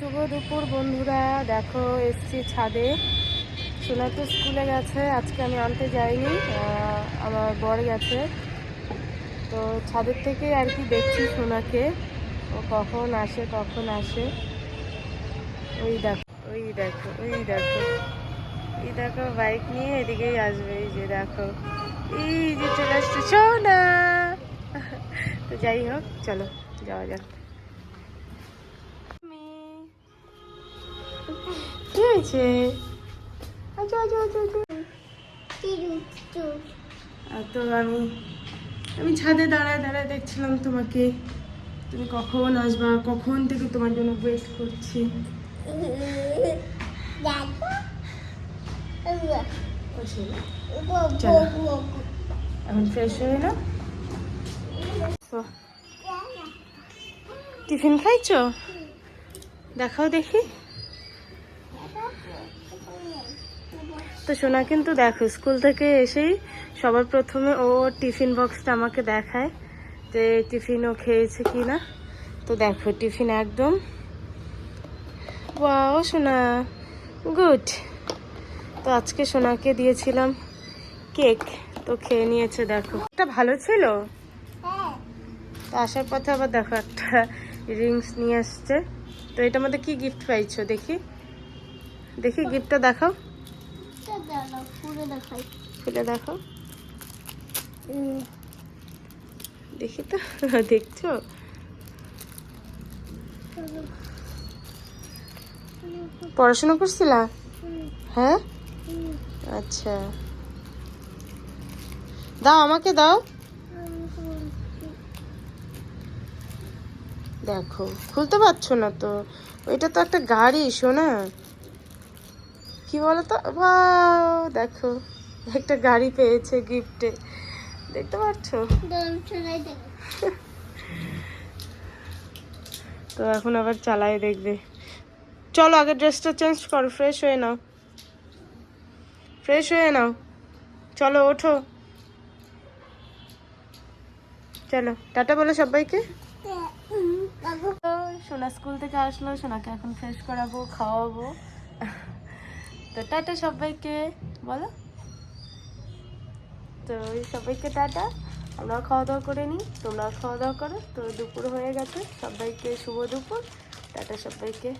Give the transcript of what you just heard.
শুভ দুপুর, বন্ধুরা। দেখো, এসছি ছাদে। সোনা তো স্কুলে গেছে, আজকে আমি আনতে যাইনি আমার বর গেছে। তো ছাদের থেকে আর কি দেখছি সোনাকে। ও কখন আসে কখন আসে। ওই দেখো ওই দেখো ওই দেখো। এই দেখো, বাইক নিয়ে এদিকেই আসবে, এই যে দেখো। এই যে চলে আসছে সোনা। তো যাই হোক, চলো, যাওয়া যাক। কি হয়েছে? আচ্ছা আচ্ছা আচ্ছা তো আমি আমি ছাদে দাঁড়ায় দাঁড়ায় দেখছিলাম তোমাকে। তুমি কখন আসবা? কখন থেকে তোমার জন্য ওয়েট করছি। এখন ফ্রেশ হয়ে না টিফিন খাইছো? দেখাও দেখি। তো সোনা কিন্তু দেখো স্কুল থেকে এসেই সবার প্রথমে ও টিফিন বক্সটা আমাকে দেখায় যে টিফিন ও খেয়েছে কি না তো দেখো টিফিন একদম। ওয়াও সোনা। গুড। তো আজকে সোনাকে দিয়েছিলাম কেক। তো খেয়ে নিয়েছে দেখো। এটা ভালো ছিল? তো আসার পথে আবার দেখো একটা রিংস নিয়ে আসছে। তো এটার মধ্যে কি গিফট পাইছো? দেখি। দেখি গিফটটা দেখাও। খুলে দেখো দেখি তো দেখছ? পড়াশোনা করছিলা? হ্যাঁ? আচ্ছা। দাও আমাকে দাও। দেখো খুলতে পারছ না তো। ওইটা তো একটা গাড়ি শোনা কি বলো তো দেখো, একটা গাড়ি পেয়েছে গিফটে দেখতে পাচ্ছ? তো এখন আবার চালাই দেখবে। চলো, আগে ড্রেসটা চেঞ্জ করো ফ্রেশ হয়ে নাও। ফ্রেশ হয়ে নাও। চলো, ওঠো। চলো, টাটা বলো সবাইকে। সোনা স্কুল থেকে আসলো, সোনাকে এখন ফ্রেশ করাবো, খাওয়াবো। তো টাটা সবাইকে, বলো। তো সবাইকে টাটা, আমরা খাওয়া দাওয়া করে নিই, তোমরাও খাওয়া দাওয়া করো। তো দুপুর হয়ে গেছে, সবাইকে শুভ দুপুর, টাটা সবাইকে।